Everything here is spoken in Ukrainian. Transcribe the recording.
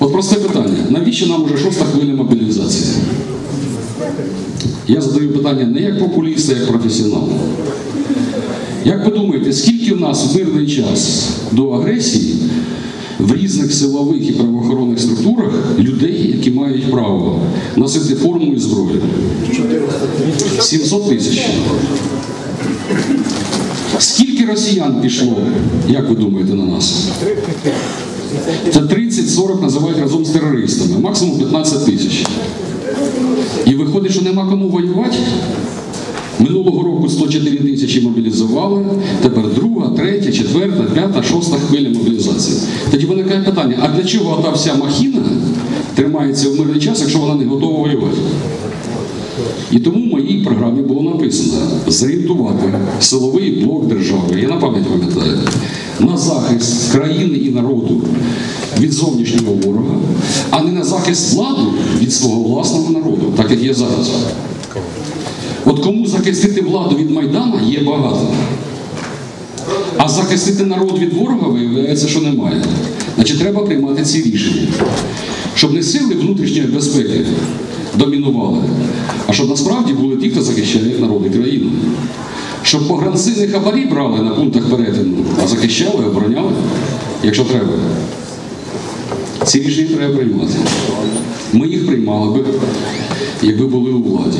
От просте питання. Навіщо нам уже шоста хвиля мобілізації? Я задаю питання не як популіст, а як професіонал. Як ви думаєте, скільки в нас в мирний час до агресії в різних силових і правоохоронних структурах людей, які мають право носити форму і зброю? 700 тисяч. Скільки росіян пішло, як ви думаєте, на нас? Це 30-40 називають разом з терористами, максимум 15 тисяч. І виходить, що нема кому воювати. Минулого року 104 тисячі мобілізували, тепер друга, третя, четверта, п'ята, шоста хвиля мобілізації. Тоді виникає питання: а для чого та вся махіна тримається в мирний час, якщо вона не готова воювати? І тому в моїй програмі було написано зорієнтувати силовий блок держави, я на пам'ять пам'ятаю, на захист країни і народу від зовнішнього ворога, а не на захист влади від свого власного народу, так як є зараз. От кому захистити владу від Майдана є багато. А захистити народ від ворога виявляється, що немає. Значить, треба приймати ці рішення. Щоб не сили внутрішньої безпеки домінували, а щоб насправді були ті, хто захищає народ і країну. Щоб погранці не хабарі брали на пунктах перетину, а захищали, обороняли, якщо треба. Ці рішення треба приймати. Ми їх приймали би, якби були у владі.